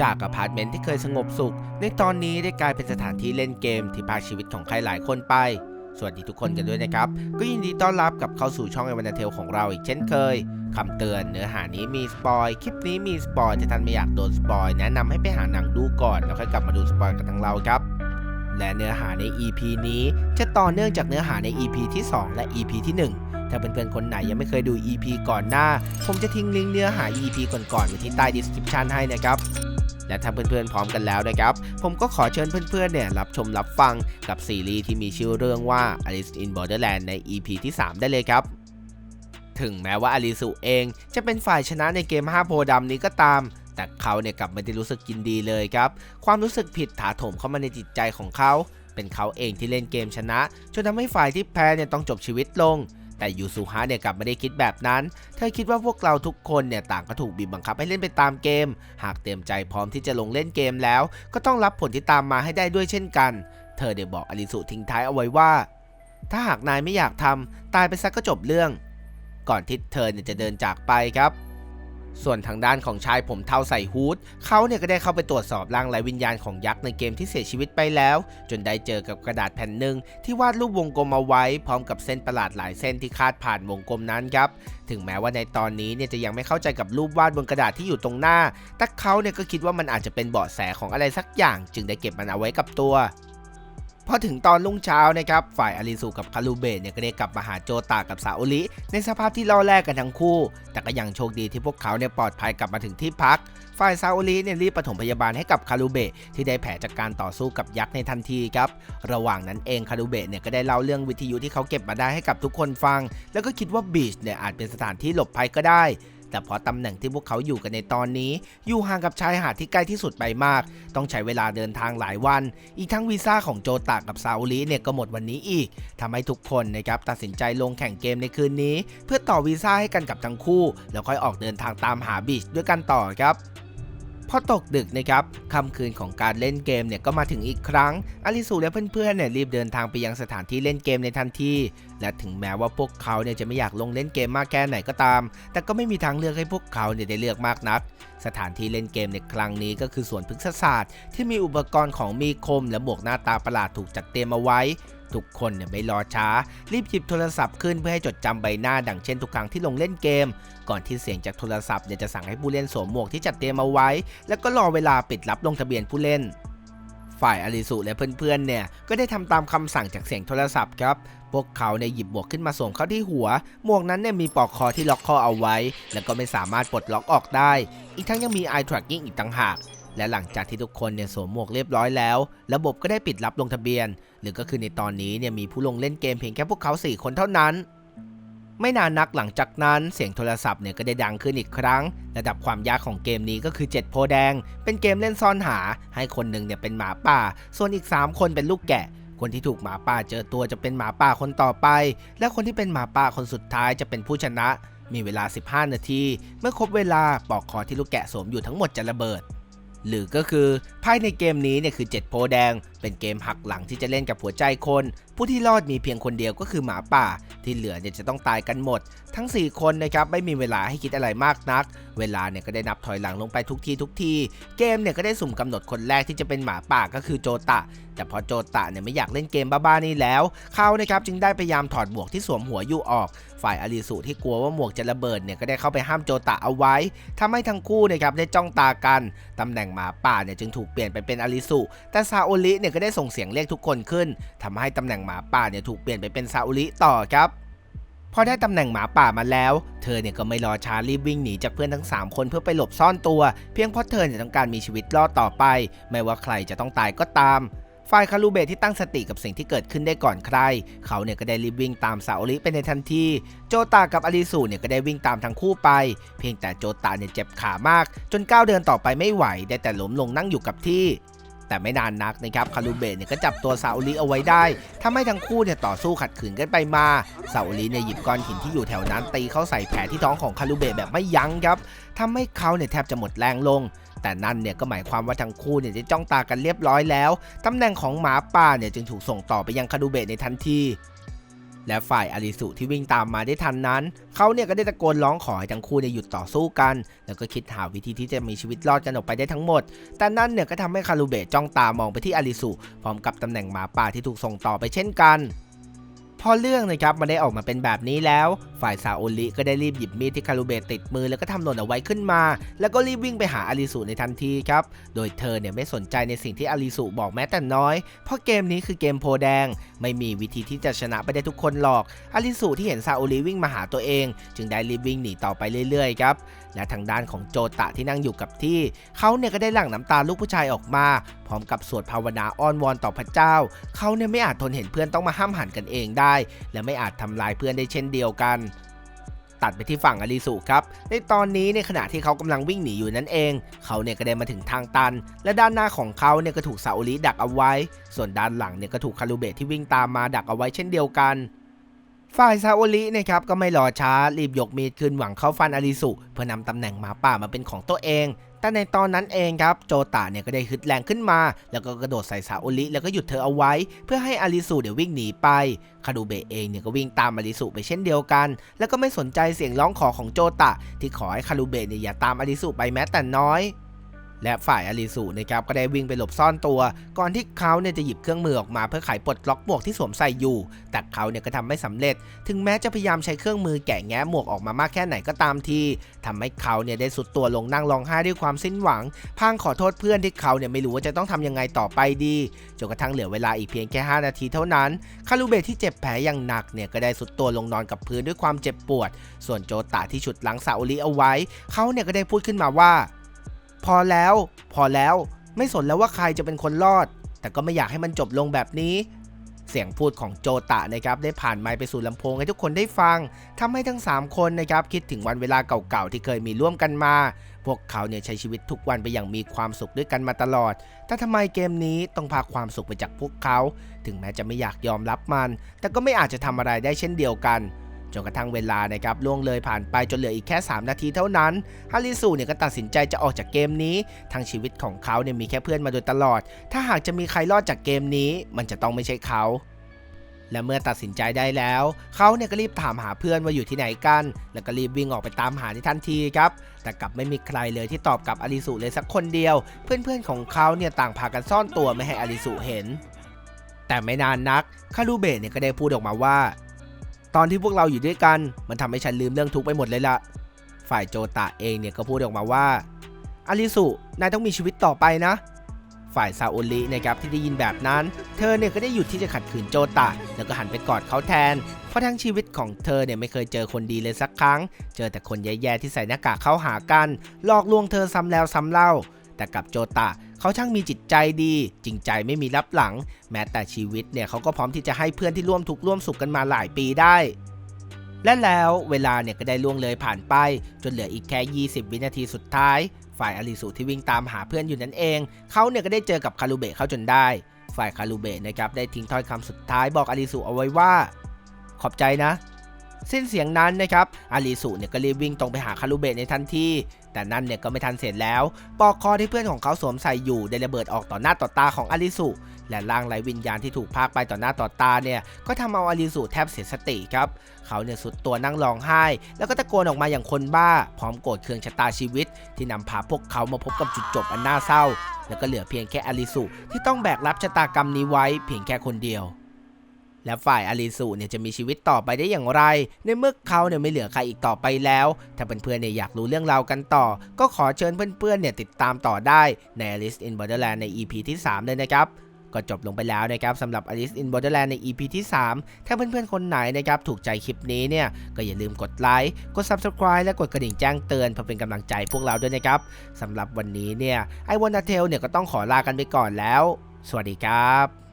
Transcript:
จากอพาร์ตเมนต์ที่เคยสงบสุข ในตอนนี้ได้กลายเป็นสถานที่เล่นเกมที่พาชีวิตของใครหลายคนไป สวัสดีทุกคนกันด้วยนะครับ ก็ยินดีต้อนรับกับเข้าสู่ช่องไอวันเทลของเราอีกเช่นเคยคำเตือนเนื้อหานี้มีสปอย คลิปนี้มีสปอยถ้าท่านไม่อยากโดนสปอยแนะนำให้ไปหาหนังดูก่อนแล้วค่อยกลับมาดูสปอยกับทางเราครับ และเนื้อหาใน EP นี้จะต่อเนื่องจากเนื้อหาใน EP ที่ 2 และ EP ที่ 1 ถ้าเพื่อนๆคนไหนยังไม่เคยดู EP ก่อนหน้า ผมจะทิ้งลิงก์เนื้อหา EP ก่อนๆไว้ที่ใต้ description ให้นะครับและถ้าเพื่อนๆพร้อมกันแล้วนะครับ ผมก็ขอเชิญเพื่อนๆเนี่ยรับชมรับฟังกับซีรีส์ที่มีชื่อเรื่องว่า Alice in Borderland ใน EP ที่ 3 ได้เลยครับ ถึงแม้ว่าอลิสุเองจะเป็นฝ่ายชนะในเกม 5 โพธิ์ดำนี้ก็ตาม แต่เขาเนี่ยกลับไม่ได้รู้สึกยินดีเลยครับ ความรู้สึกผิดถาโถมเข้ามาในจิตใจของเขา เป็นเขาเองที่เล่นเกมชนะจนทำให้ฝ่ายที่แพ้เนี่ยต้องจบชีวิตลง แต่ยูซูฮะเนี่ยกลับไม่ได้คิดแบบนั้น เธอคิดว่าพวกเราทุกคนเนี่ยต่างก็ถูกบีบบังคับให้เล่นไปตามเกม หากเตรียมใจพร้อมที่จะลงเล่นเกมแล้ว ก็ต้องรับผลที่ตามมาให้ได้ด้วยเช่นกัน เธอเดี๋ยวบอกอลิสุทิ้งท้ายเอาไว้ว่า ถ้าหากนายไม่อยากทำตายไปซะก็จบเรื่อง ก่อนที่เธอเนี่ยจะเดินจากไปครับ ส่วนทางด้านของชายผมเทาใส่ฮูดเขาเนี่ยก็ได้เข้าไปตรวจสอบร่างไร้วิญญาณของยักษ์ในเกมที่เสียชีวิตไปแล้ว จนได้เจอกับกระดาษแผ่นหนึ่งที่วาดรูปวงกลมเอาไว้ พร้อมกับเส้นประหลาดหลายเส้นที่คาดผ่านวงกลมนั้นครับถึงแม้ว่าในตอนนี้เนี่ยจะยังไม่เข้าใจกับรูปวาดบนกระดาษที่อยู่ตรงหน้า แต่เขาเนี่ยก็คิดว่ามันอาจจะเป็นเบาะแสของอะไรสักอย่าง จึงได้เก็บมันเอาไว้กับตัว พอถึงตอนรุ่งเช้านะครับฝ่ายอาริสุกับคารูเบะเนี่ยก็ได้กลับมาหาโจตากับซาโอริในสภาพที่ล่อแลกกันทั้งคู่ แต่ก็ยังโชคดีที่พวกเขาเนี่ยปลอดภัยกลับมาถึงที่พัก ฝ่ายซาโอริเนี่ยรีบปฐมพยาบาลให้กับคารูเบะที่ได้แผลจากการต่อสู้กับยักษ์ในทันทีครับระหว่างนั้นเองคารูเบะเนี่ยก็ได้เล่าเรื่องวิทยุที่เขาเก็บมาได้ให้กับทุกคนฟัง แล้วก็คิดว่าบีชเนี่ยอาจเป็นสถานที่หลบภัยก็ได้ แต่เพราะตำแหน่งที่พวกเขาอยู่กันในตอนนี้ อยู่ห่างกับชายหาดที่ใกล้ที่สุดไปมาก ต้องใช้เวลาเดินทางหลายวัน อีกทั้งวีซ่าของโจตากับซาอุลีเนี่ยก็หมดวันนี้อีกทำให้ทุกคนนะครับตัดสินใจลงแข่งเกมในคืนนี้ เพื่อต่อวีซ่าให้กันกับทั้งคู่ แล้วค่อยออกเดินทางตามหาบีชด้วยกันต่อครับ พอตกดึกนะครับค่ำคืนของการเล่นเกมเนี่ยก็มาถึงอีกครั้งอลิสูและเพื่อนๆเนี่ยรีบเดินทางไปยังสถานที่เล่นเกมในทันทีและถึงแม้ว่าพวกเขาเนี่ยจะไม่อยากลงเล่นเกมมากแค่ไหนก็ตาม แต่ก็ไม่มีทางเลือกให้พวกเขาเนี่ยได้เลือกมากนัก สถานที่เล่นเกมในครั้งนี้ก็คือสวนพฤกษศาสตร์ ที่มีอุปกรณ์ของมีคม และหมวกหน้าตาประหลาดถูกจัดเตรียมเอาไว้ ทุกคนเนี่ยไม่รอช้า รีบหยิบโทรศัพท์ขึ้นเพื่อให้จดจำใบหน้าดังเช่นทุกครั้งที่ลงเล่นเกม ก่อนที่เสียงจากโทรศัพท์เนี่ยจะสั่งให้ผู้เล่นสวมหมวกที่จัดเตรียมเอาไว้ แล้วก็รอเวลาปิดรับลงทะเบียนผู้เล่นฝ่ายอลิสุและเพื่อนๆ เนี่ย ก็ได้ทำตามคำสั่งจากเสียงโทรศัพท์ครับ พวกเขาเนี่ยหยิบหมวกขึ้นมาสวมเข้าที่หัว หมวกนั้นเนี่ยมีปลอกคอที่ล็อกคอเอาไว้ แล้วก็ไม่สามารถปลดล็อกออกได้ อีกทั้งยังมี eye tracking อีกต่างหาก และหลังจากที่ทุกคนเนี่ยสวมหมวกเรียบร้อยแล้ว ระบบก็ได้ปิดรับลงทะเบียน หรือก็คือในตอนนี้เนี่ยมีผู้ลงเล่นเกมเพียงแค่พวกเขา 4 คนเท่านั้น ไม่นานนักหลังจากนั้นเสียงโทรศัพท์เนี่ยก็ได้ดังขึ้นอีกครั้ง ระดับความยากของเกมนี้ก็คือ 7 โพแดง เป็นเกมเล่นซ่อนหา ให้คนหนึ่งเนี่ยเป็นหมาป่า ส่วนอีก 3 คนเป็นลูกแกะคนที่ถูกหมาป่าเจอตัวจะเป็นหมาป่าคนต่อไป และคนที่เป็นหมาป่าคนสุดท้ายจะเป็นผู้ชนะ มีเวลา 15 นาที เมื่อครบเวลาปลอกคอที่ลูกแกะสวมอยู่ทั้งหมดจะระเบิด หรือก็คือภายในเกมนี้เนี่ยคือ7โพแดง เป็นเกมหักหลังที่จะเล่นกับหัวใจคน ผู้ที่รอดมีเพียงคนเดียวก็คือหมาป่า ที่เหลือเนี่ยจะต้องตายกันหมด ทั้ง 4 คนนะครับไม่มีเวลาให้คิดอะไรมากนัก เวลาเนี่ยก็ได้นับถอยหลังลงไปทุกทีทุกที เกมเนี่ยก็ได้สุ่มกำหนดคนแรกที่จะเป็นหมาป่าก็คือโจตะ แต่พอโจตะเนี่ยไม่อยากเล่นเกมบ้าๆนี่แล้ว เขานะครับจึงได้พยายามถอดหมวกที่สวมหัวอยู่ออก ฝ่ายอลิสุที่กลัวว่าหมวกจะระเบิดเนี่ยก็ได้เข้าไปห้ามโจตะเอาไว้ทำให้ทั้งคู่นะครับได้จ้องตากันตำแหน่งหมาป่าเนี่ยจึงถูกเปลี่ยนไปเป็นอลิสุแต่ซาโอริเนี่ยก็ได้ส่งเสียงเรียกทุกคนขึ้นทำให้ตำแหน่งหมาป่าเนี่ยถูกเปลี่ยนไปเป็นซาโอริต่อครับ พอได้ตำแหน่งหมาป่ามาแล้ว เธอเนี่ยก็ไม่รอช้ารีบวิ่งหนีจากเพื่อนทั้ง 3 คนเพื่อไปหลบซ่อนตัว เพียงเพราะเธอเนี่ยต้องการมีชีวิตรอดต่อไป ไม่ว่าใครจะต้องตายก็ตามฝ่ายคารูเบะที่ตั้งสติกับสิ่งที่เกิดขึ้นได้ก่อนใคร เขาเนี่ยก็ได้รีบวิ่งตามซาโอริไปในทันที โจตากับอาริสุเนี่ยก็ได้วิ่งตามทั้งคู่ไป เพียงแต่โจตาเนี่ยเจ็บขามาก จนก้าวเดินต่อไปไม่ไหว ได้แต่ล้มลงนั่งอยู่กับที่ แต่ไม่นานนักนะครับคารูเบะเนี่ยก็จับตัวซาอุลิเอาไว้ได้ทำให้ทั้งคู่เนี่ยต่อสู้ขัดขืนกันไปมาซาอุลิเนี่ยหยิบก้อนหินที่อยู่แถวนั้นตีเข้าใส่แผลที่ท้องของคารูเบะแบบไม่ยั้งครับทำให้เขาเนี่ยแทบจะหมดแรงลงแต่นั่นเนี่ยก็หมายความว่าทั้งคู่เนี่ยจะจ้องตากันเรียบร้อยแล้ว ตำแหน่งของหมาป่าเนี่ยจึงถูกส่งต่อไปยังคารูเบะในทันที และฝ่ายอาริสุที่วิ่งตามมาได้ทันนั้น เขาเนี่ยก็ได้ตะโกนร้องขอให้ทั้งคู่เนี่ยหยุดต่อสู้กัน แล้วก็คิดหาวิธีที่จะมีชีวิตรอดกันออกไปได้ทั้งหมด แต่นั่นเนี่ยก็ทำให้คารุเบะจ้องตามองไปที่อาริสุพร้อมกับตำแหน่งหมาป่าที่ถูกส่งต่อไปเช่นกัน พอเรื่องนะครับมันได้ออกมาเป็นแบบนี้แล้ว ฝ่ายซาโอลิก็ได้รีบหยิบมีดที่คารุเบะติดมือแล้วก็ทำหล่นเอาไว้ขึ้นมา แล้วก็รีบวิ่งไปหาอาริสุในทันทีครับ โดยเธอเนี่ยไม่สนใจในสิ่งที่อาริสุบอกแม้แต่น้อย เพราะเกมนี้คือเกมโพแดง ไม่มีวิธีที่จะชนะไปได้ทุกคนหรอก อาริสุที่เห็นซาโอลิวิ่งมาหาตัวเอง จึงได้รีบวิ่งหนีต่อไปเรื่อยๆครับและทางด้านของโจตะที่นั่งอยู่กับที่ เขาเนี่ยก็ได้หลั่งน้ำตาลูกผู้ชายออกมาพร้อมกับสวดภาวนาอ้อนวอนต่อพระเจ้า เขาเนี่ยไม่อาจทนเห็นเพื่อนต้องมาห้ามหันกันเองได้ และไม่อาจทำลายเพื่อนได้เช่นเดียวกัน ตัดไปที่ฝั่งอลิสุครับ ในตอนนี้ในขณะที่เขากำลังวิ่งหนีอยู่นั่นเอง เขาเนี่ยก็ได้มาถึงทางตัน และด้านหน้าของเขาเนี่ยก็ถูกซาโอริดักเอาไว้ ส่วนด้านหลังเนี่ยก็ถูกคารุเบะที่วิ่งตามมาดักเอาไว้เช่นเดียวกัน ฝ่ายซาโอรินะครับก็ไม่รอช้ารีบยกมีดขึ้นหวังเข้าฟันอาริสุเพื่อนำตำแหน่งหมาป่ามาเป็นของตัวเอง แต่ในตอนนั้นเองครับโจตะเนี่ยก็ได้ฮึดแรงขึ้นมา แล้วก็กระโดดใส่ซาโอริแล้วก็หยุดเธอเอาไว้ เพื่อให้อาริสุเดี๋ยววิ่งหนีไปคาดูเบะเองเนี่ยก็วิ่งตามอาริสุไปเช่นเดียวกัน แล้วก็ไม่สนใจเสียงร้องขอของโจตะ ที่ขอให้คารูเบะเนี่ยอย่าตามอาริสุไปแม้แต่น้อย และฝ่ายอาริสุนะครับก็ได้วิ่งไปหลบซ่อนตัว ก่อนที่เขาเนี่ยจะหยิบเครื่องมือออกมาเพื่อไขปลดล็อกหมวกที่สวมใส่อยู่ แต่เขาเนี่ยก็ทำไม่สำเร็จ ถึงแม้จะพยายามใช้เครื่องมือแกะแงะหมวกออกมามากแค่ไหนก็ตามทีทำให้เขาเนี่ยได้สุดตัวลงนั่งร้องไห้ด้วยความสิ้นหวังพางขอโทษเพื่อนที่เขาเนี่ยไม่รู้ว่าจะต้องทำยังไงต่อไปดีจนกระทั่งเหลือเวลาอีกเพียงแค่ 5 นาทีเท่านั้นคารูเบะที่เจ็บแผลอย่างหนักเนี่ยก็ได้สุดตัวลงนอนกับพื้นด้วยความเจ็บปวด ส่วนโจตะที่ฉุดหลังซาโอริเอาไว้ เขาเนี่ยก็ได้พูดขึ้นมาว่า พอแล้ว พอแล้วไม่สนแล้วว่าใครจะเป็นคนรอด แต่ก็ไม่อยากให้มันจบลงแบบนี้ เสียงพูดของโจตะนะครับได้ผ่านไมค์ไปสู่ลำโพงให้ทุกคนได้ฟังทำให้ทั้ง 3 คนนะครับคิดถึงวันเวลาเก่าๆที่เคยมีร่วมกันมา พวกเขาเนี่ยใช้ชีวิตทุกวันไปอย่างมีความสุขด้วยกันมาตลอด แต่ทำไมเกมนี้ต้องพาความสุขไปจากพวกเขา ถึงแม้จะไม่อยากยอมรับมัน แต่ก็ไม่อาจจะทำอะไรได้เช่นเดียวกัน จนกระทั่งเวลานะครับล่วงเลยผ่านไปจนเหลืออีกแค่ 3 นาทีเท่านั้นฮาริสุเนี่ยก็ตัดสินใจจะออกจากเกมนี้ทั้งชีวิตของเขาเนี่ยมีแค่เพื่อนมาโดยตลอด ถ้าหากจะมีใครรอดจากเกมนี้ มันจะต้องไม่ใช่เขาและเมื่อตัดสินใจได้แล้ว เขาเนี่ยก็รีบถามหาเพื่อนว่าอยู่ที่ไหนกัน แล้วก็รีบวิ่งออกไปตามหาในทันทีครับ แต่กลับไม่มีใครเลยที่ตอบกับอาริสุเลยสักคนเดียว เพื่อนๆของเขาเนี่ยต่างพากันซ่อนตัวไม่ให้อาริสุเห็น แต่ไม่นานนัก คารูเบะเนี่ยก็ได้พูดออกมาว่า ตอนที่พวกเราอยู่ด้วยกัน มันทำให้ฉันลืมเรื่องทุกไปหมดเลยละฝ่ายโจตะเองเนี่ยก็พูดออกมาว่าอาริสุ นายต้องมีชีวิตต่อไปนะ ฝ่ายซาโอรินะครับที่ได้ยินแบบนั้น เธอเนี่ยก็ได้หยุดที่จะขัดขืนโจตะ แล้วก็หันไปกอดเขาแทน เพราะทั้งชีวิตของเธอเนี่ยไม่เคยเจอคนดีเลยสักครั้ง เจอแต่คนแย่ๆที่ใส่หน้ากากเข้าหากัน หลอกลวงเธอซ้ำแล้วซ้ำเล่า แต่กับโจตะ เขาช่างมีจิตใจดี จริงใจไม่มีรับหลัง แม้แต่ชีวิตเนี่ยเขาก็พร้อมที่จะให้เพื่อนที่ร่วมทุกข์ร่วมสุขกันมาหลายปีได้ และแล้วเวลาเนี่ยก็ได้ล่วงเลยผ่านไป จนเหลืออีกแค่ 20 วินาทีสุดท้าย ฝ่ายอาริสุที่วิ่งตามหาเพื่อนอยู่นั่นเอง เขาเนี่ยก็ได้เจอกับคารูเบะเข้าจนได้ ฝ่ายคารูเบะนะครับได้ทิ้งถ้อยคำสุดท้ายบอกอาริสุเอาไว้ว่า ขอบใจนะ สิ้นเสียงนั้นนะครับอาริสุเนี่ยก็รีบวิ่งตรงไปหาคารูเบะในทันทีแต่นั่นเนี่ยก็ไม่ทันเสร็จแล้วปอกคอที่เพื่อนของเขาสวมใส่อยู่ได้ระเบิดออกต่อหน้าต่อตาของอาริสุและร่างไร้วิญญาณที่ถูกพากไปต่อหน้าต่อตาเนี่ยก็ทำเอาอาริสุแทบเสียสติครับเขาเนี่ยสุดตัวนั่งร้องไห้ แล้วก็ตะโกนออกมาอย่างคนบ้า พร้อมโกรธเคืองชะตาชีวิต ที่นำพาพวกเขามาพบกับจุดจบอันน่าเศร้า แล้วก็เหลือเพียงแค่อาริสุที่ต้องแบกรับชะตากรรมนี้ไว้เพียงแค่คนเดียว และฝ่ายอาริสุเนี่ยจะมีชีวิตต่อไปได้อย่างไร ในเมื่อเขาเนี่ยไม่เหลือใครอีกต่อไปแล้ว ถ้าเพื่อนๆเนี่ยอยากรู้เรื่องราวกันต่อ ก็ขอเชิญเพื่อนๆเนี่ยติดตามต่อได้ใน Alice in Borderland ใน EP ที่ 3 เลยนะครับก็จบลงไปแล้วนะครับสำหรับ Alice in Borderland ใน EP ที่ 3 ถ้าเพื่อนๆ คนไหนนะครับถูกใจคลิปนี้เนี่ยก็อย่าลืมกดไลค์ กด Subscribe และกดกระดิ่งแจ้งเตือนเพื่อเป็นกำลังใจพวกเราด้วยนะครับสำหรับวันนี้เนี่ยไอวอนาเทลเนี่ยก็ต้องขอลากันไปก่อนแล้ว สวัสดีครับ